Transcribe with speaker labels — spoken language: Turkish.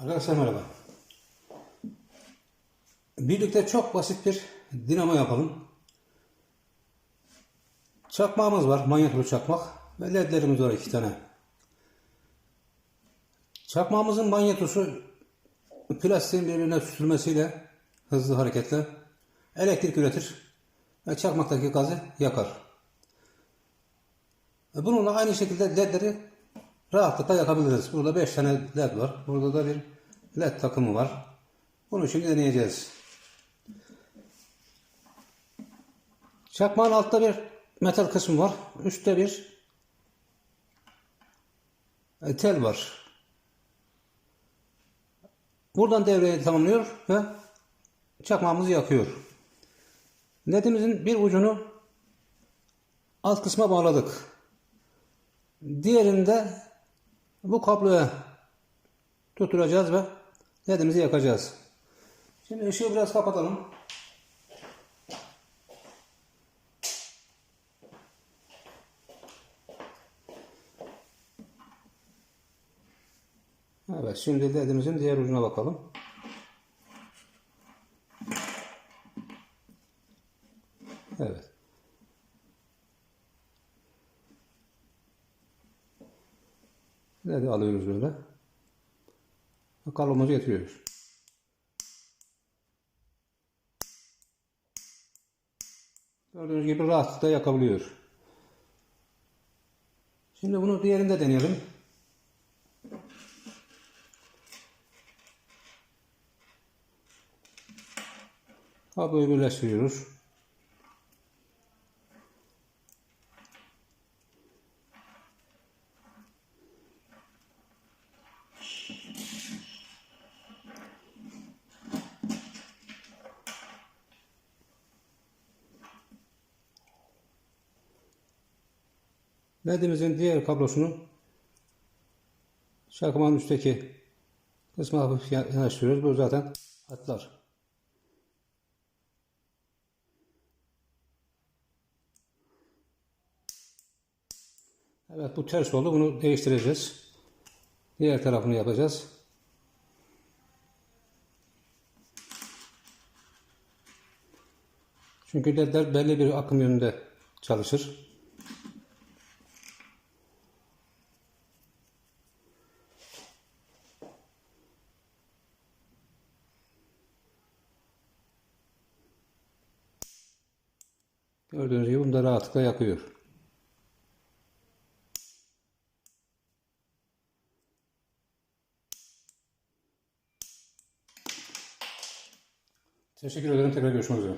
Speaker 1: Arkadaşlar merhaba. Birlikte çok basit bir dinamo yapalım. Çakmağımız var, manyetolu çakmak ve ledlerimiz var iki tane. Çakmağımızın manyetosu plastiğin birbirine sürtülmesiyle hızlı hareketle elektrik üretir ve çakmaktaki gazı yakar. Bununla aynı şekilde ledleri rahatlıkla yakabiliriz. Burada 5 tane led var. Burada da bir led takımı var. Bunu şimdi deneyeceğiz. Çakmağın altta bir metal kısmı var. Üstte bir e, tel var. Buradan devreyi tamamlıyor ve çakmağımızı yakıyor. Ledimizin bir ucunu alt kısma bağladık. Diğerinde bu kabloya tutturacağız ve ledimizi yakacağız. Şimdi ışığı biraz kapatalım. Evet şimdi ledimizin diğer ucuna bakalım. Evet. Ledi alıyoruz böyle. Kablomuzu getiriyoruz. Gördüğünüz gibi rahatlıkla yakabiliyor. Şimdi bunu diğerinde deneyelim. Kabloyu birleştiriyoruz. LED'imizin diğer kablosunu çakmağın üstteki kısmına hafif yanaştırıyoruz. Bu zaten hatlar. Evet bu ters oldu. Bunu değiştireceğiz. Diğer tarafını yapacağız. Çünkü ledler belli bir akım yönünde çalışır. Gördüğünüz gibi bunu da rahatlıkla yakıyor. Teşekkür ederim. Tekrar görüşmek üzere.